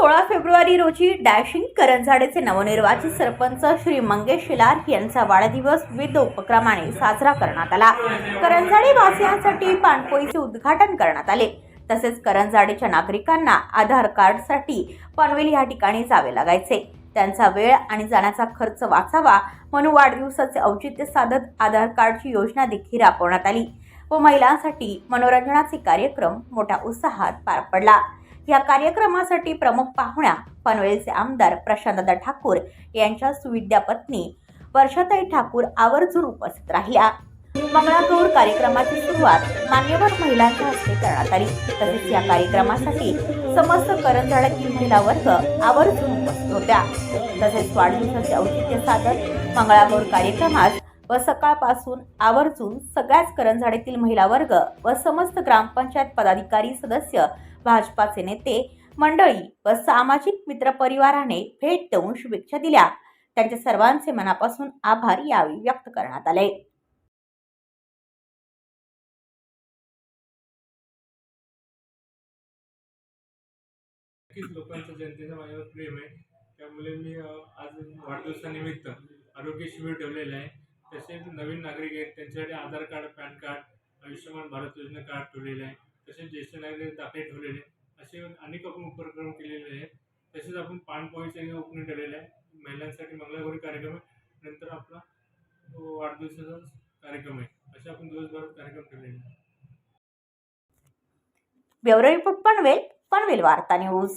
सोळा फेब्रुवारी रोजी डॅशिंग करंजाडेचे नवनिर्वाचित सरपंच श्री मंगेश शिलार यांचा वाढदिवस विविध उपक्रमाने साजरा करण्यात आला. करंजाडे वासियांसाठी पाणपोईचे उद्घाटन करण्यात आले. तसेच करंजाडेच्या नागरिकांना आधार कार्डसाठी पनवेल या ठिकाणी जावे लागायचे. त्यांचा वेळ आणि जाण्याचा खर्च वाचावा म्हणून वाढदिवसाचे औचित्य साधत आधार कार्डची योजना देखील राबवण्यात आली व महिलांसाठी मनोरंजनाचे कार्यक्रम मोठ्या उत्साहात पार पडला. या कार्यक्रमासाठी प्रमुख पाहुण्या पनवेलचे आमदार प्रशांतदा ठाकूर यांच्या सुविद्या पत्नी वर्षाताई ठाकूर आवर्जून उपस्थित राहिल्या. मंगळागौर कार्यक्रमाची सुरुवात मान्यवर महिलांच्या हस्ते करण्यात आली. तसेच या कार्यक्रमासाठी समस्त करंजाळ्यातील महिला वर्ग आवर्जून उपस्थित होत्या. तसेच वाढदिवसाचे औचित्य साधत मंगळागौर कार्यक्रमात व सकाळपासून आवर्जून सगळ्याच करंजाडीतील महिला वर्ग व समस्त ग्रामपंचायत पदाधिकारी सदस्य भाजपाचे नेते मंडळी व सामाजिक मित्रपरिवाराने भेट देऊन शुभेच्छा दिल्या. त्यांच्या सर्वांचे मनापासून आभार यावेळी व्यक्त करण्यात आले. लोकांचं जनतेचं माझ्यावर प्रेम आहे. त्यामुळे मी आज वाढदिवसानिमित्त आरोग्य शिबिर ठेवलेलं आहे. तसेच नवीन नागरिक आहेत त्यांच्यासाठी Aadhaar card PAN card Ayushman Bharat Yojana card ठेवलेलं आहे. तसेच ज्येष्ठ नागरिक दाखले ठेवलेले आहे असे अनेक आपण उपक्रम केलेले आहेत. तसेच आपण पाणपोळीचे ओपनिंग ठेवलेलं आहे. महिलांसाठी मंगळागौरी कार्यक्रम आहे. नंतर आपला वाढदिवसाचा कार्यक्रम आहे. असे आपण दिवसभर कार्यक्रम ठेवलेले आहे ब्युरो रिपोर्ट पनवेल पनवेल वार्ता न्यूज.